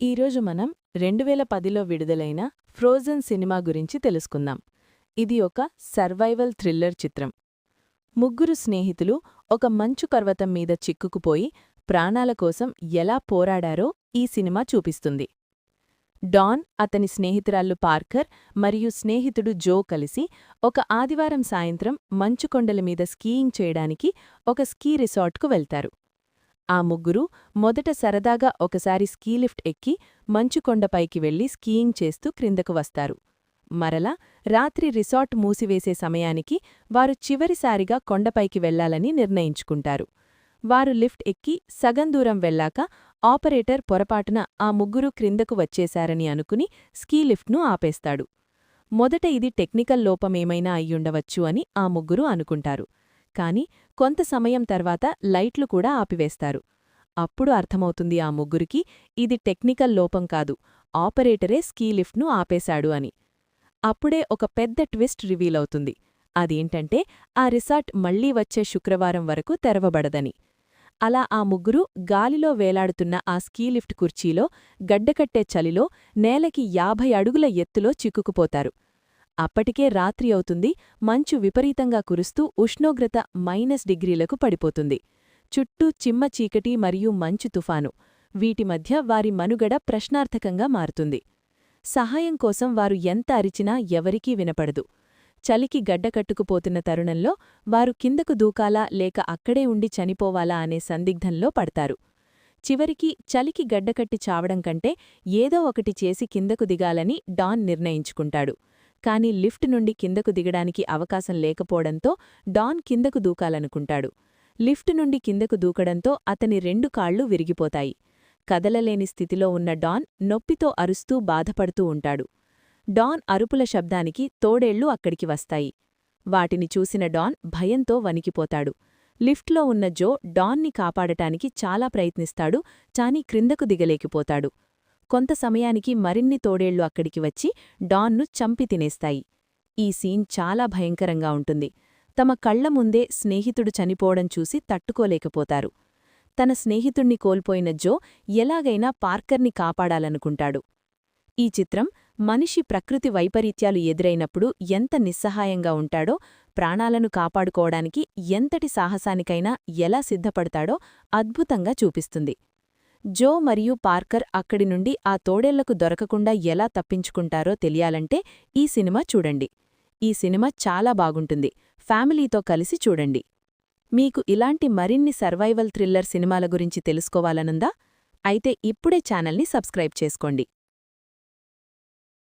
ఈరోజు మనం రెండు వేల పదిలో విడుదలైన ఫ్రోజన్ సినిమా గురించి తెలుసుకుందాం. ఇది ఒక సర్వైవల్ థ్రిల్లర్ చిత్రం. ముగ్గురు స్నేహితులు ఒక మంచు పర్వతం మీద చిక్కుకుపోయి ప్రాణాల కోసం ఎలా పోరాడారో ఈ సినిమా చూపిస్తుంది. డాన్ అతని స్నేహితురాళ్ళు పార్కర్ మరియు స్నేహితుడు జో కలిసి ఒక ఆదివారం సాయంత్రం మంచుకొండల మీద స్కీయింగ్ చేయడానికి ఒక స్కీ రిసార్ట్కు వెళ్తారు. ఆ ముగ్గురు మొదట సరదాగా ఒకసారి స్కీలిఫ్ట్ ఎక్కి మంచుకొండపైకి వెళ్ళి స్కీయింగ్ చేస్తూ క్రిందకు వస్తారు. మరలా రాత్రి రిసార్ట్ మూసివేసే సమయానికి వారు చివరిసారిగా కొండపైకి వెళ్ళాలని నిర్ణయించుకుంటారు. వారు లిఫ్ట్ ఎక్కి సగం దూరం వెళ్ళాక ఆపరేటర్ పొరపాటున ఆ ముగ్గురు క్రిందకు వచ్చేశారని అనుకుని స్కీలిఫ్ట్ను ఆపేస్తాడు. మొదట ఇది టెక్నికల్ లోపమేమైనా అయ్యుండవచ్చు అని ఆ ముగ్గురు అనుకుంటారు. కాని కొంత సమయం తర్వాత లైట్లు కూడా ఆపివేస్తారు. అప్పుడు అర్థమవుతుంది ఆ ముగ్గురికి ఇది టెక్నికల్ లోపం కాదు ఆపరేటరే స్కీలిఫ్ట్ను ఆపేశాడు అని. అప్పుడే ఒక పెద్ద ట్విస్ట్ రివీలవుతుంది అదేంటంటే ఆ రిసార్ట్ మళ్ళీ వచ్చే శుక్రవారం వరకు తెరవబడదని. అలా ఆ ముగ్గురు గాలిలో వేలాడుతున్న ఆ స్కీలిఫ్ట్ కుర్చీలో గడ్డకట్టే చలిలో నేలకి యాభై అడుగుల ఎత్తులో చిక్కుకుపోతారు. అప్పటికే రాత్రి అవుతుంది మంచు విపరీతంగా కురుస్తూ ఉష్ణోగ్రత మైనస్ డిగ్రీలకు పడిపోతుంది. చుట్టూ చిమ్మ చీకటి మరియు మంచు తుఫాను. వీటి మధ్య వారి మనుగడ ప్రశ్నార్థకంగా మారుతుంది. సహాయం కోసం వారు ఎంత అరిచినా ఎవరికీ వినపడదు. చలికి గడ్డకట్టుకుపోతున్న తరుణంలో వారు కిందకు దూకాలా లేక అక్కడే ఉండి చనిపోవాలా అనే సందిగ్ధంలో పడతారు. చివరికి చలికి గడ్డకట్టి చావడం కంటే ఏదో ఒకటి చేసి కిందకు దిగాలని డాన్ నిర్ణయించుకుంటాడు. కాని లిఫ్ట్ నుండి కిందకు దిగడానికి అవకాశం లేకపోవడంతో డాన్ కిందకు దూకాలనుకుంటాడు. లిఫ్ట్ నుండి కిందకు దూకడంతో అతని రెండు కాళ్ళు విరిగిపోతాయి. కదలలేని స్థితిలో ఉన్న డాన్ నొప్పితో అరుస్తూ బాధపడుతూ ఉంటాడు. డాన్ అరుపుల శబ్దానికి తోడేళ్ళు అక్కడికి వస్తాయి. వాటిని చూసిన డాన్ భయంతో వణికిపోతాడు. లిఫ్ట్లో ఉన్న జో డాన్ని కాపాడటానికి చాలా ప్రయత్నిస్తాడు చాని క్రిందకు దిగలేకిపోతాడు. కొంత సమయానికి మరిన్ని తోడేళ్ళు అక్కడికి వచ్చి డాన్ను చంపి తినేస్తాయి. ఈ సీన్ చాలా భయంకరంగా ఉంటుంది. తమ కళ్ళ ముందే స్నేహితుడు చనిపోవడం చూసి తట్టుకోలేకపోతారు. తన స్నేహితుణ్ణి కోల్పోయిన జో ఎలాగైనా పార్కర్ని కాపాడాలనుకుంటాడు. ఈ చిత్రం మనిషి ప్రకృతి వైపరీత్యాలు ఎదురైనప్పుడు ఎంత నిస్సహాయంగా ఉంటాడో ప్రాణాలను కాపాడుకోవడానికి ఎంతటి సాహసానికైనా ఎలా సిద్ధపడతాడో అద్భుతంగా చూపిస్తుంది. జో మరియు పార్కర్ అక్కడి నుండి ఆ తోడేళ్ళకు దొరకకుండా ఎలా తప్పించుకుంటారో తెలియాలంటే ఈ సినిమా చూడండి. ఈ సినిమా చాలా బాగుంటుంది. ఫ్యామిలీతో కలిసి చూడండి. మీకు ఇలాంటి మరిన్ని సర్వైవల్ థ్రిల్లర్ సినిమాల గురించి తెలుసుకోవాలనుందా? అయితే ఇప్పుడే ఛానల్ని సబ్స్క్రైబ్ చేసుకోండి.